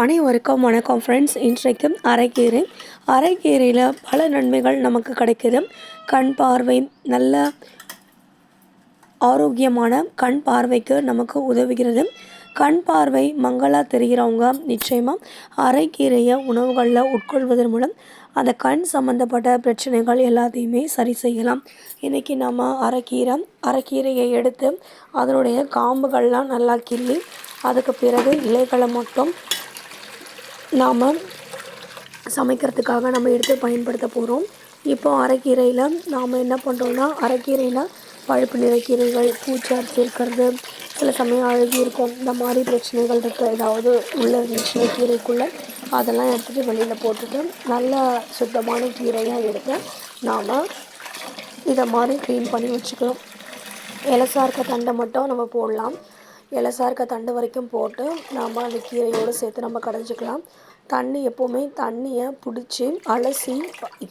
அனைவருக்கும் வணக்கம் ஃப்ரெண்ட்ஸ் இன்றைக்கு அரைக்கீரை. அரைக்கீரையில் பல நன்மைகள் நமக்கு கிடைக்கிது. கண் பார்வை நல்ல ஆரோக்கியமான கண் பார்வைக்கு நமக்கு உதவுகிறது. கண் பார்வை மங்களாக தெரிகிறவங்க நிச்சயமாக அரைக்கீரையை உணவுகளில் உட்கொள்வதன் மூலம் அந்த கண் சம்மந்தப்பட்ட பிரச்சனைகள் எல்லாத்தையுமே சரி செய்யலாம். இன்றைக்கி நம்ம அரைக்கீரை அரைக்கீரையை எடுத்து அதனுடைய காம்புகள்லாம் நல்லா கிள்ளி அதுக்கு பிறகு இலைகளை மட்டும் நாம் சமைக்கிறதுக்காக நம்ம எடுத்து பயன்படுத்த போகிறோம் இப்போ அரைக்கீரையில் நாம் என்ன பண்ணுறோம்னா அரைக்கீரையில் பழுப்பு நிறக்கீரைகள் பூச்சார்ச்சி இருக்கிறது சில சமயம் அழுகி இருக்கும். இந்த மாதிரி பிரச்சனைகள் இருக்குது ஏதாவது உள்ள இருந்துச்சுன்னா கீரைக்குள்ளே அதெல்லாம் எடுத்துகிட்டு வெளியில் போட்டுட்டு நல்ல சுத்தமான கீரையாக எடுத்து நாம் இதை மாதிரி க்ளீன் பண்ணி வச்சுக்கிறோம் இலசா இருக்க தண்டை மட்டும் நம்ம போடலாம். இலசா இருக்க தண்டு வரைக்கும் போட்டு நாம் அந்த கீரையோடு சேர்த்து நம்ம கடைஞ்சிக்கலாம். தண்ணி எப்போவுமே தண்ணியை பிடிச்சி அலசி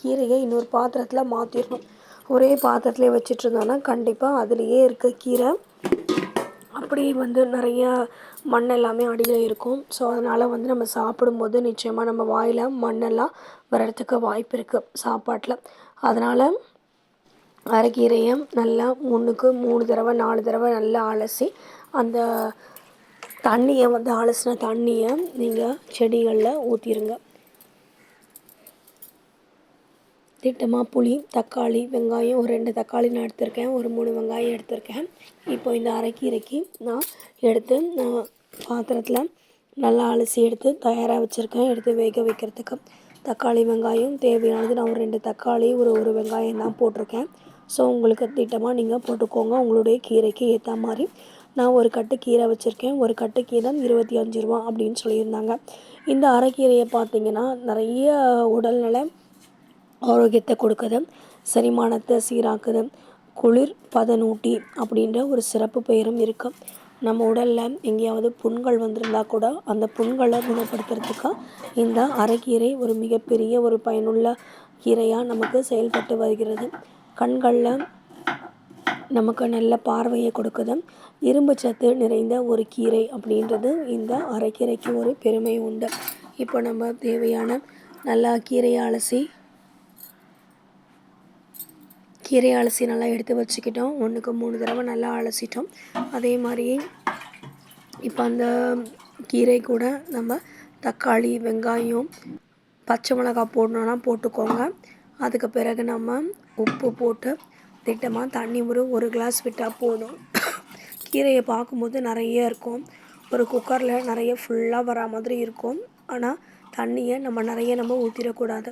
கீரையை இன்னொரு பாத்திரத்தில் மாற்றிடணும் ஒரே பாத்திரத்திலே வச்சுட்டு இருந்தோன்னா கண்டிப்பாக அதுலேயே இருக்க கீரை அப்படி வந்து நிறையா மண் எல்லாமே அடியில் இருக்கும். ஸோ அதனால் வந்து நம்ம சாப்பிடும்போது நிச்சயமாக நம்ம வாயில் மண்ணெல்லாம் வர்றதுக்கு வாய்ப்பு இருக்குது சாப்பாட்டில். அதனால் அரைக்கீரையை நல்லா மூணுக்கு மூணு தடவை நாலு தடவை நல்லா அலசி அந்த தண்ணியை வந்து அலசின தண்ணியை நீங்கள் செடிகளில் ஊற்றிடுங்க திட்டமாக புளி தக்காளி வெங்காயம் ஒரு ரெண்டு தக்காளி நான் எடுத்திருக்கேன் ஒரு மூணு வெங்காயம் எடுத்திருக்கேன். இப்போ இந்த அரைக்கீரைக்கு நான் எடுத்து நான் பாத்திரத்தில் நல்லா அலசி எடுத்து தயாராக வச்சுருக்கேன். எடுத்து வேக வைக்கிறதுக்கு தக்காளி வெங்காயம் தேவையானது நான் ஒரு ரெண்டு தக்காளி ஒரு ஒரு வெங்காயம் தான் போட்டிருக்கேன். ஸோ உங்களுக்கு திட்டமாக நீங்கள் போட்டுக்கோங்க. உங்களுடைய கீரைக்கு ஏற்ற மாதிரி நான் ஒரு கட்டு கீரை வச்சுருக்கேன் ஒரு கட்டு கீரை இருபத்தி அஞ்சு ரூபா அப்படின்னு சொல்லியிருந்தாங்க. இந்த அரைக்கீரையை பார்த்தீங்கன்னா நிறைய உடல்நல ஆரோக்கியத்தை கொடுக்குது. செரிமானத்தை சீராக்குது. குளிர் பதனூட்டி அப்படின்ற ஒரு சிறப்பு பெயரும் இருக்குது நம்ம உடலில் எங்கேயாவது புண்கள் வந்திருந்தால் கூட அந்த புண்களை குணப்படுத்துறதுக்கு இந்த அரைக்கீரை ஒரு மிகப்பெரிய ஒரு பயனுள்ள கீரையாக நமக்கு செயல்பட்டு வருகிறது. கண்களில் நமக்கு நல்ல பார்வையை கொடுக்குது. இரும்பு சத்து நிறைந்த ஒரு கீரை அப்படின்றது இந்த அரைக்கீரைக்கு ஒரு பெருமை உண்டு. இப்போ நம்ம தேவையான நல்லா கீரையை அலசி கீரையை அலசி நல்லா எடுத்து வச்சுக்கிட்டோம். ஒன்றுக்கு மூணு தடவை நல்லா அலசிட்டோம். அதே மாதிரி இப்போ அந்த கீரை கூட நம்ம தக்காளி வெங்காயம் பச்சை மிளகாய் போடணுன்னா போட்டுக்கோங்க. அதுக்கு பிறகு நம்ம உப்பு போட்டு திட்டமாக தண்ணி ஒரு ஒரு கிளாஸ் விட்டால் போதும். கீரையை பார்க்கும்போது நிறைய இருக்கும். ஒரு குக்கரில் நிறைய ஃபுல்லாக வரா மாதிரி இருக்கும். ஆனால் தண்ணியை நம்ம நிறைய நம்ம ஊற்றிடக்கூடாது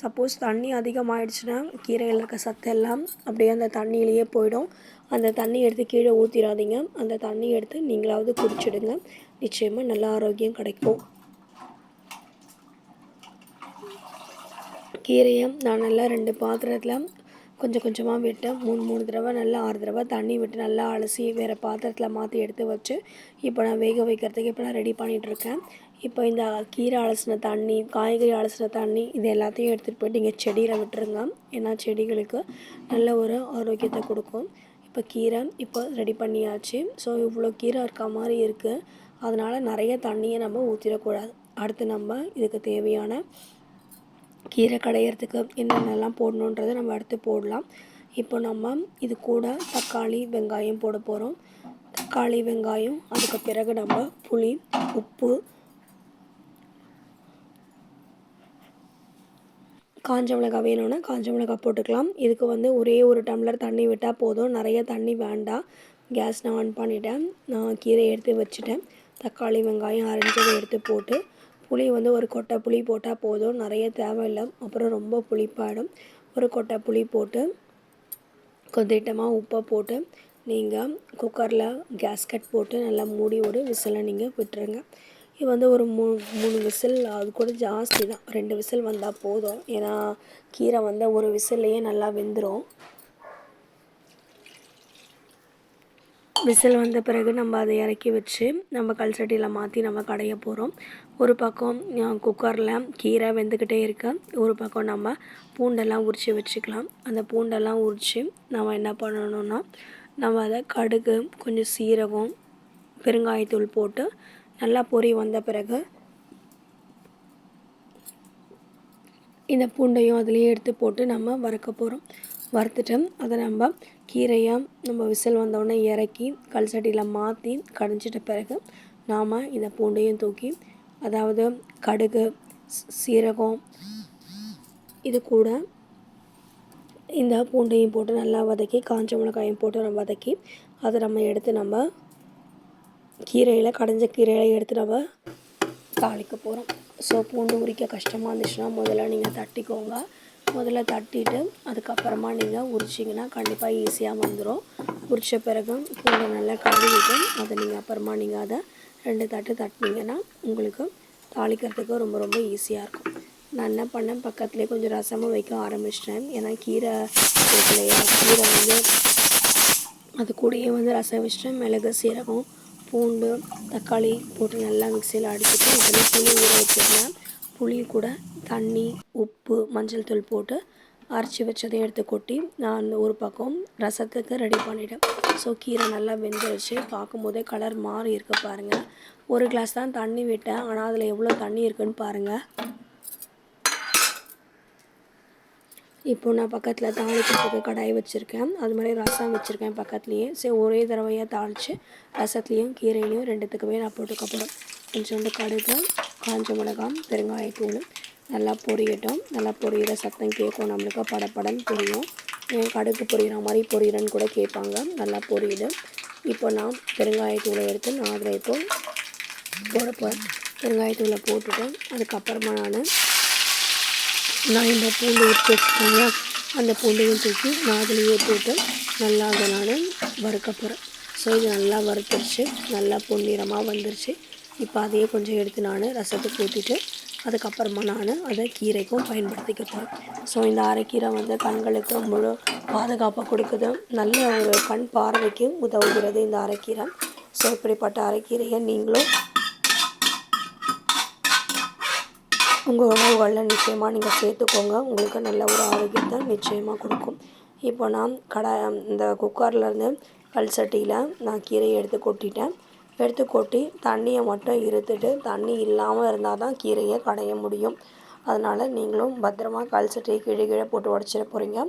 சப்போஸ் தண்ணி அதிகமாகிடுச்சுன்னா கீரையில் இருக்க சத்தெல்லாம் அப்படியே அந்த தண்ணியிலேயே போயிடும். அந்த தண்ணி எடுத்து கீழே ஊற்றிடாதீங்க அந்த தண்ணி எடுத்து நீங்களாவது குடிச்சிடுங்க. நிச்சயமாக நல்ல ஆரோக்கியம் கிடைக்கும். கீரையை நான் நல்லா ரெண்டு பாத்திரத்தில் கொஞ்சம் கொஞ்சமாக விட்டு மூணு மூணு தடவை நல்லா ஆறு தடவை தண்ணி விட்டு நல்லா அலசி வேறு பாத்திரத்தில் மாற்றி எடுத்து வச்சு இப்போ நான் வேக வைக்கிறதுக்கு இப்போ நான் ரெடி பண்ணிகிட்ருக்கேன் இப்போ இந்த கீரை அலசின தண்ணி காய்கறி அலசின தண்ணி இது எல்லாத்தையும் எடுத்துகிட்டு போயிட்டு இங்கே செடியில் விட்டுருங்க. ஏன்னா செடிகளுக்கு நல்ல ஒரு ஆரோக்கியத்தை கொடுக்கும். இப்போ கீரை இப்போ ரெடி பண்ணியாச்சு. ஸோ இவ்வளோ கீரை இருக்க மாதிரி இருக்குது அதனால் நிறைய தண்ணியை நம்ம ஊற்றிடக்கூடாது அடுத்து நம்ம இதுக்கு தேவையான கீரை கடையிறதுக்கு என்னென்னலாம் போடணுன்றதை நம்ம அடுத்து போடலாம். இப்போ நம்ம இது கூட தக்காளி வெங்காயம் போட போகிறோம் தக்காளி வெங்காயம் அதுக்கு பிறகு நம்ம புளி உப்பு காஞ்ச மிளகாய் வேணும்னா காஞ்ச மிளகாய் போட்டுக்கலாம். இதுக்கு வந்து ஒரே ஒரு டம்ளர் தண்ணி விட்டால் போதும். நிறைய தண்ணி வேண்டாம். கேஸ் நான் ஆன் பண்ணிட்டேன். நான் கீரை எடுத்து வச்சுட்டேன். தக்காளி வெங்காயம் அரைஞ்சதை எடுத்து போட்டு புளி வந்து ஒரு கொட்டை புளி போட்டால் போதும். நிறைய தேவையில்லை. அப்புறம் ரொம்ப புளிப்பாடும் ஒரு கொட்டை புளி போட்டு கொதிட்டமாக உப்பை போட்டு நீங்கள் குக்கரில் கேஸ்கட் போட்டு நல்லா மூடி ஒரு விசிலை நீங்கள் விட்டுருங்க. இது வந்து ஒரு மூ மூணு விசில் அது கூட ஜாஸ்தி தான். ரெண்டு விசில் வந்தால் போதும். ஏன்னா கீரை வந்து ஒரு விசில்லையே நல்லா வெந்துடும் விசில் வந்த பிறகு நம்ம அதை இறக்கி வச்சு நம்ம கல் சட்டியில் மாற்றி நம்ம கடைய போகிறோம் ஒரு பக்கம் குக்கரில் கீரை வெந்துக்கிட்டே இருக்க. ஒரு பக்கம் நம்ம பூண்டெல்லாம் உரித்து வச்சுக்கலாம். அந்த பூண்டெல்லாம் உரித்து நம்ம என்ன பண்ணணும்னா நம்ம அதை கடுகு கொஞ்சம் சீரகம் பெருங்காயத்தூள் போட்டு நல்லா பொரி வந்த பிறகு இந்த பூண்டையும் அதுலேயே எடுத்து போட்டு நம்ம வறுக்க போகிறோம் வறுத்துட்டு அதை நம்ம கீரையாக நம்ம விசில் வந்தோடனே இறக்கி கல் சட்டியில் மாற்றி கடைஞ்சிட்ட பிறகு நாம் இந்த பூண்டையும் தூக்கி அதாவது கடுகு சீரகம் இது கூட இந்த பூண்டையும் போட்டு நல்லா வதக்கி காஞ்ச மிளகாயும் போட்டு நம்ம வதக்கி அதை நம்ம எடுத்து நம்ம கீரையில் கடைஞ்ச கீரையில் எடுத்து நம்ம தாளிக்க போகிறோம் ஸோ பூண்டு உரிக்க கஷ்டமாக இருந்துச்சுன்னா முதல்ல நீங்கள் தட்டிக்கோங்க. முதல்ல தட்டிட்டு அதுக்கப்புறமா நீங்கள் உரிச்சிங்கன்னா கண்டிப்பாக ஈஸியாக வந்துடும் உரித்த பிறகு பூண்டை நல்லா கழுவிட்டு அதை நீங்கள் அப்புறமா நீங்கள் அதை ரெண்டு தட்டு தட்டினீங்கன்னா உங்களுக்கு தாளிக்கிறதுக்கு ரொம்ப ரொம்ப ஈஸியாக இருக்கும். நான் என்ன பண்ணேன் பக்கத்துலேயே கொஞ்சம் ரசமும் வைக்க ஆரம்பிச்சிட்டேன். ஏன்னா கீரை இல்லையா கீரை வந்து அது கூடயே வந்து ரசம் வச்சுட்டேன். மிளகு சீரகம் பூண்டு தக்காளி போட்டு நல்லா மிக்சியில் அடிச்சுட்டு இதுலேயே புளி ஊற வச்சுருந்தேன். புளி கூட தண்ணி உப்பு மஞ்சள் தூள் போட்டு அரைச்சி வச்சதையும் எடுத்து கொட்டி நான் அந்த ஒரு பக்கம் ரசத்துக்கு ரெடி பண்ணிட்டேன். ஸோ கீரை நல்லா வெந்துருச்சு. பார்க்கும்போதே கலர் மாறி இருக்கு பாருங்கள் ஒரு கிளாஸ் தான் தண்ணி விட்டேன். ஆனால் அதில் எவ்வளோ தண்ணி இருக்குன்னு பாருங்கள் இப்போ நான் பக்கத்தில் தாளிக்கிறதுக்கு கடாய் வச்சுருக்கேன். அது மாதிரி ரசம் வச்சுருக்கேன் பக்கத்துலேயே. சரி ஒரே தடவையாக தாளித்து ரசத்துலேயும் கீரையிலையும் ரெண்டுத்துக்குமே நான் போட்டுக்கப்படும் கொஞ்சோண்டு கடுகு காஞ்ச மிளகாய் பெருங்காயத்தூள். நல்லா பொரியட்டும். நல்லா பொரியிற சத்தம் கேட்கும். நம்மளுக்கு படப்படன்னு தெரியும். ஏன் கடுகு பொரியிற மாதிரி பொரியிறன்னு கூட கேட்பாங்க. நல்லா பொரியுது. இப்போ நான் பெருங்காயத்தூளை எடுத்து நான் அதில் இப்போ போட போகிறேன் பெருங்காயத்தூளை போட்டுட்டு அதுக்கப்புறமா நான் நான் இந்த பூண்டு உரிச்சு வச்சுக்கோங்க அந்த பூண்டையும் தூக்கி நான் போட்டு நல்லா அதை நான் வறுக்க போகிறேன் ஸோ இது நல்லா வறுத்துருச்சு. நல்லா பொன்னிறமாக வந்துருச்சு. இப்போ அதையே கொஞ்சம் எடுத்து நான் ரசத்துக்கு ஊற்றிட்டு அதுக்கப்புறமா நான் அதை கீரைக்கும் பயன்படுத்திக்க போகிறேன் ஸோ இந்த அரைக்கீரை வந்து கண்களுக்கு முழு பாதுகாப்பை கொடுக்குது. நல்ல ஒரு கண் பார்வைக்கு உதவுகிறது இந்த அரைக்கீரை. ஸோ இப்படிப்பட்ட அரைக்கீரையை நீங்களும் உங்கள் உணவுகளில் நிச்சயமாக நீங்கள் சேர்த்துக்கோங்க. உங்களுக்கு நல்ல ஒரு ஆரோக்கியத்தை நிச்சயமாக கொடுக்கும். இப்போ நான் கடை இந்த குக்கர்லேருந்து கல் சட்டியில் நான் கீரையை எடுத்து கொட்டிட்டேன். எடுத்து கொட்டி தண்ணியை மட்டும் இருத்துட்டு தண்ணி இல்லாமல் இருந்தால் தான் கீரையை கடைய முடியும். அதனால் நீங்களும் பத்திரமா கல் சட்டியை கீழே கீழே போட்டு உடச்சிட போகிறீங்க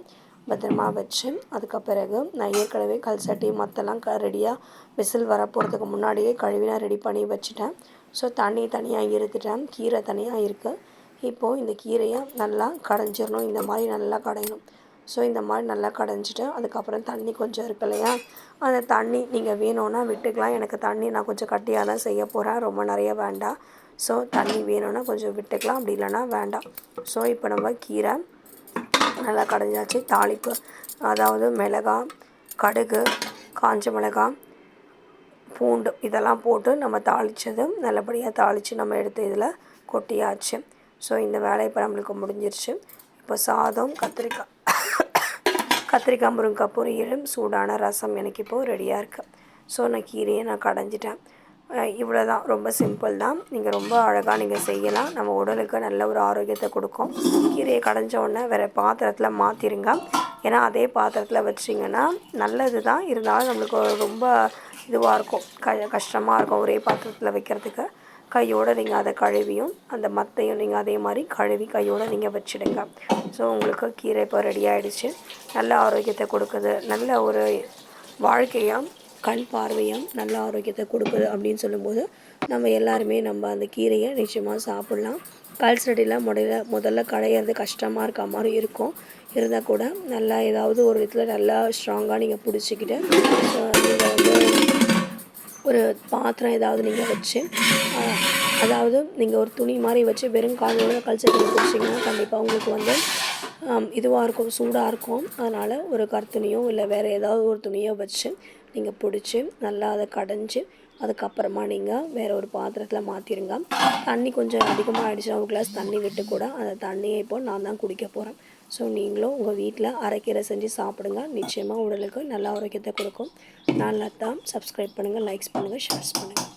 பத்திரமா வச்சு அதுக்கு பிறகு நான் ஏற்கனவே கல் சட்டி மற்றெல்லாம் க ரெடியாக விசில் வர போகிறதுக்கு முன்னாடியே கழுவி நான் ரெடி பண்ணி வச்சுட்டேன். ஸோ தண்ணி தனியாக இருத்துட்டேன். கீரை தனியாக இருக்குது இப்போது இந்த கீரையை நல்லா கடைஞ்சிடணும் இந்த மாதிரி நல்லா கடையணும். ஸோ இந்த மாதிரி நல்லா கடைஞ்சிட்டு அதுக்கப்புறம் தண்ணி கொஞ்சம் இருக்கு இல்லையா? அந்த தண்ணி நீங்கள் வேணும்னா விட்டுக்கலாம். எனக்கு தண்ணி நான் கொஞ்சம் கட்டியாக தான் செய்ய போகிறேன் ரொம்ப நிறைய வேண்டாம். ஸோ தண்ணி வேணும்னா கொஞ்சம் விட்டுக்கலாம். அப்படி இல்லைன்னா வேண்டாம். ஸோ இப்போ நம்ம கீரை நல்லா கடைஞ்சாச்சு. தாளிப்பு. அதாவது மிளகாய் கடுகு காஞ்ச மிளகாய் பூண்டு இதெல்லாம் போட்டு நம்ம தாளித்தது நல்லபடியாக தாளித்து நம்ம எடுத்து இதில் கொட்டியாச்சு. ஸோ இந்த வேலை இப்போ நம்மளுக்கு முடிஞ்சிருச்சு. இப்போ சாதம் கத்திரிக்காய். கத்திரிக்காய் முருங்கைக்காய் பொரியலும் சூடான ரசம் எனக்கு இப்போது ரெடியாக இருக்குது ஸோ நான் கீரையை நான் கடைஞ்சிட்டேன். இவ்வளோ தான் ரொம்ப சிம்பிள் தான். நீங்கள் ரொம்ப அழகாக நீங்கள் செய்யலாம். நம்ம உடலுக்கு நல்ல ஒரு ஆரோக்கியத்தை கொடுக்கும். கீரையை கடைஞ்ச உடனே வேறு பாத்திரத்தில் மாற்றிருங்க ஏன்னா அதே பாத்திரத்தில் வச்சிங்கன்னா நல்லது தான் இருந்தாலும் நம்மளுக்கு ரொம்ப இதுவாக இருக்கும். க கஷ்டமாக இருக்கும் ஒரே பாத்திரத்தில் வைக்கிறதுக்கு. கையோடு நீங்கள் அதை கழுவியும் அந்த மத்தையும் நீங்கள் அதே மாதிரி கழுவி கையோடு நீங்கள் வச்சிடுங்க. ஸோ உங்களுக்கு கீரை இப்போ ரெடி ஆகிடுச்சு நல்ல ஆரோக்கியத்தை கொடுக்குது. நல்ல ஒரு வாழ்க்கையாக கண் பார்வையும் நல்ல ஆரோக்கியத்தை கொடுக்குது அப்படின்னு சொல்லும்போது நம்ம எல்லாருமே நம்ம அந்த கீரையை நிச்சயமாக சாப்பிட்லாம். கல் செடியில் முதல்ல முதல்ல கடையிறது கஷ்டமாக இருக்க மாதிரி இருக்கும். இருந்தால் கூட நல்லா ஏதாவது ஒரு விதத்தில் நல்லா ஸ்ட்ராங்காக நீங்கள் பிடிச்சிக்கிட்டு நீங்கள் வந்து ஒரு பாத்திரம் ஏதாவது நீங்கள் வச்சு அதாவது நீங்கள் ஒரு துணி மாதிரி வச்சு வெறும் காலோட கல்ச்சர் பிடிச்சிங்கன்னா கண்டிப்பாக உங்களுக்கு வந்து இதுவாக இருக்கும் சூடாக இருக்கும். அதனால் ஒரு கருத்துணியோ இல்லை வேறு ஏதாவது ஒரு துணியோ வச்சு நீங்கள் பிடிச்சி நல்லா அதை கடைஞ்சி அதுக்கப்புறமா நீங்கள் வேறு ஒரு பாத்திரத்தில் மாற்றிடுங்க தண்ணி கொஞ்சம் அதிகமாக ஆகிடுச்சுன்னா ஒரு கிளாஸ் தண்ணி விட்டு கூட அந்த தண்ணியை இப்போ நான் தான் குடிக்க போகிறேன் ஸோ நீங்களும் உங்கள் வீட்டில் அரைக்கீரை செஞ்சு சாப்பிடுங்க. நிச்சயமாக உடலுக்கு நல்ல ஆரோக்கியத்தை கொடுக்கும். நான் லதா. சப்ஸ்கிரைப் பண்ணுங்கள் லைக்ஸ் பண்ணுங்கள் ஷேர்ஸ் பண்ணுங்கள்